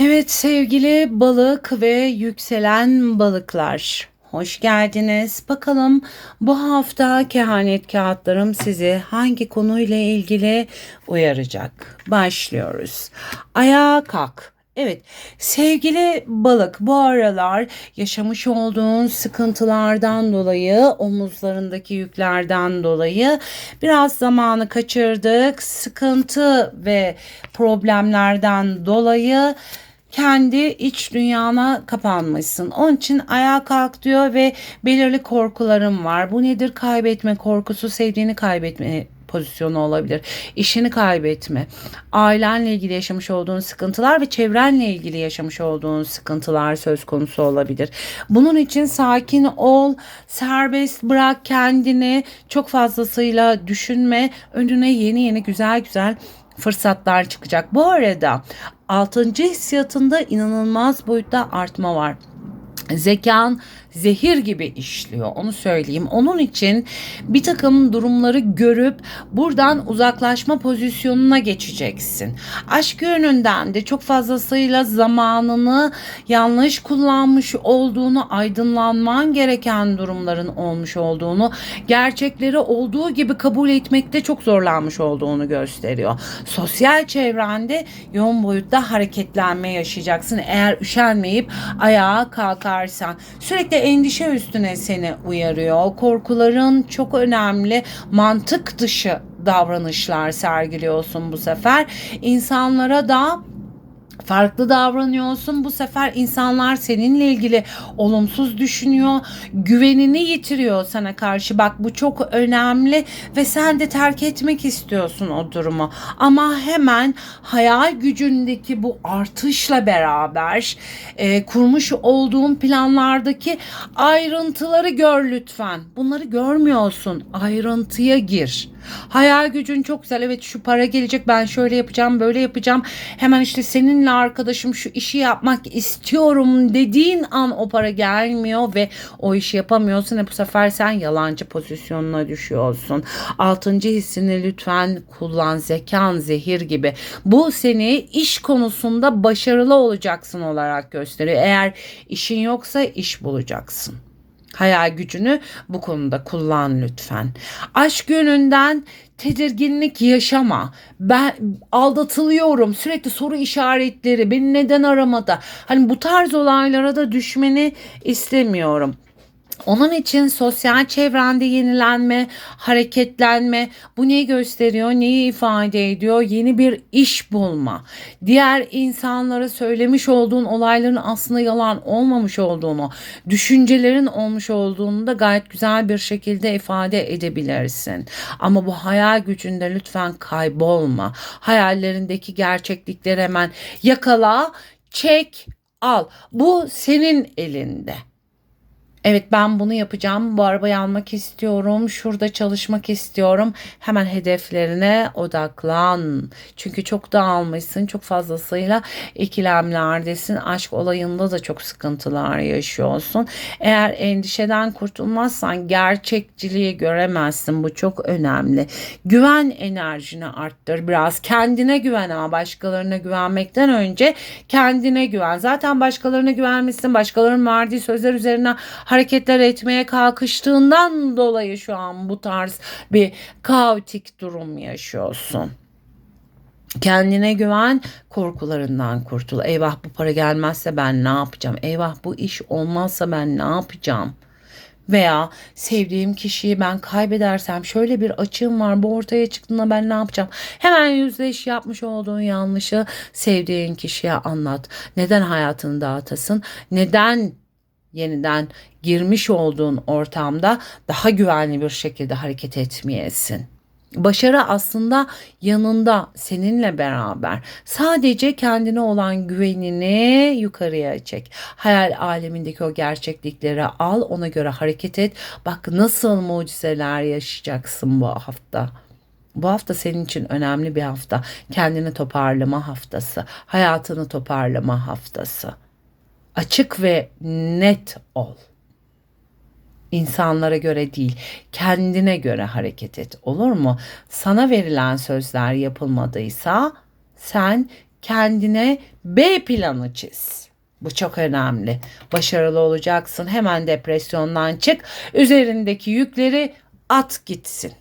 Evet sevgili balık ve yükselen balıklar. Hoş geldiniz. Bakalım bu hafta kehanet kağıtlarım sizi hangi konuyla ilgili uyaracak? Başlıyoruz. Ayağa kalk. Evet sevgili balık bu aralar yaşamış olduğun sıkıntılardan dolayı omuzlarındaki yüklerden dolayı biraz zamanı kaçırdık. Sıkıntı ve problemlerden dolayı kendi iç dünyana kapanmışsın. Onun için ayağa kalk diyor ve belirli korkularım var. Bu nedir? Kaybetme korkusu, sevdiğini kaybetme pozisyonu olabilir. İşini kaybetme, ailenle ilgili yaşamış olduğun sıkıntılar ve çevrenle ilgili yaşamış olduğun sıkıntılar söz konusu olabilir. Bunun için sakin ol, serbest bırak kendini, çok fazlasıyla düşünme. Önüne yeni yeni güzel güzel fırsatlar çıkacak. Bu arada 6. hissiyatında inanılmaz boyutta artma var. Zekan zehir gibi işliyor onu söyleyeyim. Onun için bir takım durumları görüp buradan uzaklaşma pozisyonuna geçeceksin. Aşk yönünden de çok fazlasıyla zamanını yanlış kullanmış olduğunu, aydınlanman gereken durumların olmuş olduğunu, gerçekleri olduğu gibi kabul etmekte çok zorlanmış olduğunu gösteriyor. Sosyal çevrende yoğun boyutta hareketlenme yaşayacaksın. Eğer üşenmeyip ayağa kalkarsan. Sürekli endişe üstüne seni uyarıyor. Korkuların çok önemli mantık dışı davranışlar sergiliyorsun bu sefer. İnsanlara da farklı davranıyorsun. Bu sefer insanlar seninle ilgili olumsuz düşünüyor. Güvenini yitiriyor sana karşı. Bak bu çok önemli ve sen de terk etmek istiyorsun o durumu. Ama hemen hayal gücündeki bu artışla beraber e, kurmuş olduğun planlardaki ayrıntıları gör lütfen. Bunları görmüyorsun. Ayrıntıya gir. Hayal gücün çok güzel. Evet şu para gelecek ben şöyle yapacağım böyle yapacağım. Hemen işte seninle arkadaşım şu işi yapmak istiyorum dediğin an o para gelmiyor ve o işi yapamıyorsun. E bu sefer sen yalancı pozisyonuna düşüyorsun. Altıncı hissini lütfen kullan. Zekan zehir gibi. Bu seni iş konusunda başarılı olacaksın olarak gösteriyor. Eğer işin yoksa iş bulacaksın. Hayal gücünü bu konuda kullan lütfen. Aşk yönünden tedirginlik yaşama. Ben aldatılıyorum. Sürekli soru işaretleri. Beni neden aramada? Hani bu tarz olaylara da düşmeni istemiyorum. Onun için sosyal çevrende yenilenme, hareketlenme bu neyi gösteriyor, neyi ifade ediyor? Yeni bir iş bulma. Diğer insanlara söylemiş olduğun olayların aslında yalan olmamış olduğunu, düşüncelerin olmuş olduğunu da gayet güzel bir şekilde ifade edebilirsin. Ama bu hayal gücünde lütfen kaybolma. Hayallerindeki gerçeklikleri hemen yakala, çek, al. Bu senin elinde. Evet ben bunu yapacağım. Bu arabayı almak istiyorum. Şurada çalışmak istiyorum. Hemen hedeflerine odaklan. Çünkü çok dağılmışsın. Çok fazlasıyla ikilemlerdesin. Aşk olayında da çok sıkıntılar yaşıyorsun. Eğer endişeden kurtulmazsan gerçekçiliği göremezsin. Bu çok önemli. Güven enerjini arttır biraz. Kendine güven ama başkalarına güvenmekten önce kendine güven. Zaten başkalarına güvenmişsin. Başkalarının verdiği sözler üzerine hareketler etmeye kalkıştığından dolayı şu an bu tarz bir kaotik durum yaşıyorsun. Kendine güven, korkularından kurtul. Eyvah bu para gelmezse ben ne yapacağım? Eyvah bu iş olmazsa ben ne yapacağım? Veya sevdiğim kişiyi ben kaybedersem şöyle bir açığım var bu ortaya çıktığında ben ne yapacağım? Hemen yüzleş yapmış olduğun yanlışı sevdiğin kişiye anlat. Neden hayatını dağıtasın? Neden yeniden girmiş olduğun ortamda daha güvenli bir şekilde hareket etmeyesin. Başarı aslında yanında seninle beraber. Sadece kendine olan güvenini yukarıya çek. Hayal alemindeki o gerçeklikleri al, ona göre hareket et. Bak nasıl mucizeler yaşayacaksın bu hafta. Bu hafta senin için önemli bir hafta. Kendini toparlama haftası, hayatını toparlama haftası. Açık ve net ol. İnsanlara göre değil, kendine göre hareket et. Olur mu? Sana verilen sözler yapılmadıysa sen kendine B planı çiz. Bu çok önemli. Başarılı olacaksın. Hemen depresyondan çık. Üzerindeki yükleri at gitsin.